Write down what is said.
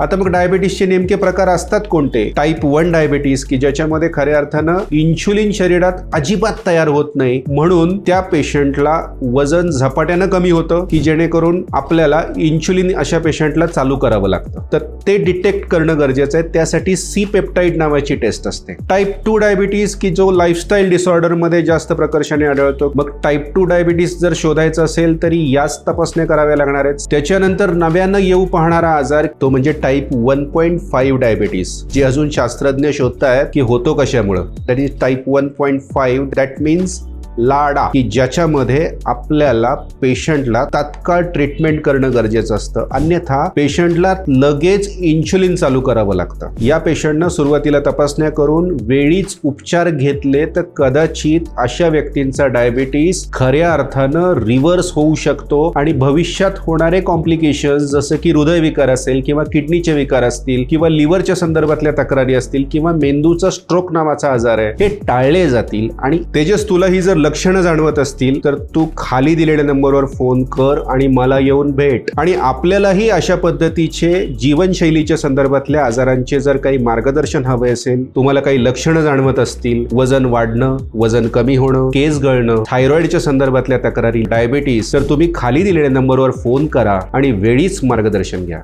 आता मग डायबिटीसचे नेमके प्रकार असतात कोणते? टाईप वन डायबिटीस की ज्याच्यामध्ये खऱ्या अर्थानं इन्शुलिन शरीरात अजिबात तयार होत नाही. म्हणून त्या पेशंटला वजन झपाट्यानं कमी होतं की जेणेकरून आपल्याला इन्शुलिन अशा पेशंटला चालू करावं लागतं. तर ते डिटेक्ट करणं गरजेचं आहे. त्यासाठी सी पेप्टाईड नावाची टेस्ट असते. टाईप टू डायबिटीस की जो लाईफस्टाईल डिसऑर्डरमध्ये जास्त प्रकर्षाने आढळतो. मग टाईप टू डायबिटीस जर शोधायचं असेल तरी याच तपासण्या कराव्या लागणार आहेत. त्याच्यानंतर नव्यानं येऊ पाहणारा आजार तो म्हणजे type one point five diabetes जी अजून शास्त्रज्ञ शोधतायत की होतो कशामुळं. That is type one point five that means LADA की ज्याच्यामध्ये आपल्याला पेशंटला तात्काळ ट्रीटमेंट करणं गरजेचं असतं. अन्यथा पेशंटला लगेच इन्शुलिन चालू करावं लागतं. या पेशंटनं सुरुवातीला तपासण्या करून वेळीच उपचार घेतले तर कदाचित अशा व्यक्तींचा डायबिटीस खऱ्या अर्थानं रिव्हर्स होऊ शकतो आणि भविष्यात होणारे कॉम्प्लिकेशन जसं की हृदयविकार असेल किंवा किडनीचे विकार असतील किंवा लिव्हरच्या संदर्भातल्या तक्रारी असतील किंवा मेंदूचा स्ट्रोक नावाचा आजार आहे हे टाळले जातील. आणि तेजस तुला ही जर लक्षणं जाणवत असतील तर तू खाली दिलेल्या नंबरवर फोन कर आणि मला येऊन भेट. आणि आपल्यालाही अशा पद्धतीचे जीवनशैलीच्या संदर्भातल्या आजारांचे जर काही मार्गदर्शन हवे असेल तुम्हाला काही लक्षणं जाणवत असतील वजन वाढणं वजन कमी होणं केस गळणं थायरॉइडच्या संदर्भातल्या तक्रारी डायबिटीस तर तुम्ही खाली दिलेल्या नंबरवर फोन करा आणि वेळीच मार्गदर्शन घ्या.